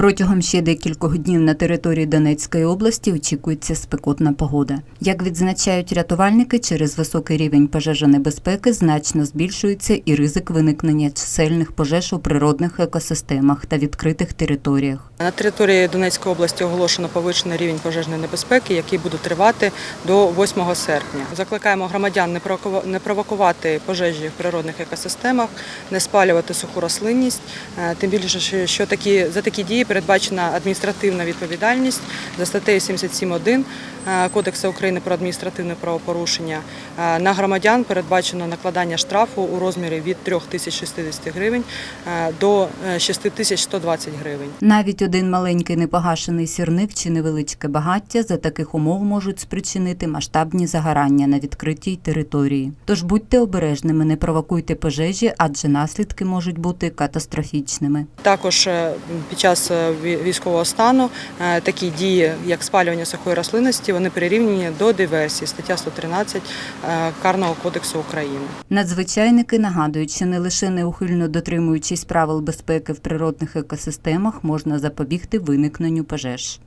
Протягом ще декількох днів на території Донецької області очікується спекотна погода. Як відзначають рятувальники, через високий рівень пожежонебезпеки значно збільшується і ризик виникнення чисельних пожеж у природних екосистемах та відкритих територіях. На території Донецької області оголошено повищений рівень пожежної небезпеки, який буде тривати до 8 серпня. Закликаємо громадян не провоку- не провокувати пожежі в природних екосистемах, не спалювати суху рослинність. Е, Тим більше, що такі за такі дії передбачена адміністративна відповідальність за статтею 77.1 е, Кодексу України про адміністративне правопорушення. Е, На громадян передбачено накладання штрафу у розмірі від 3060 гривень е, до е, 6120 гривень. Навіть один маленький непогашений сірник чи невеличке багаття за таких умов можуть спричинити масштабні загорання на відкритій території. Тож будьте обережними, не провокуйте пожежі, адже наслідки можуть бути катастрофічними. Також під час військового стану е, такі дії, як спалювання сухої рослинності, вони прирівняні до диверсії, стаття 113 е, Карного кодексу України. Надзвичайники нагадують, що не лише неухильно дотримуючись правил безпеки в природних екосистемах можна запобігти виникненню пожеж.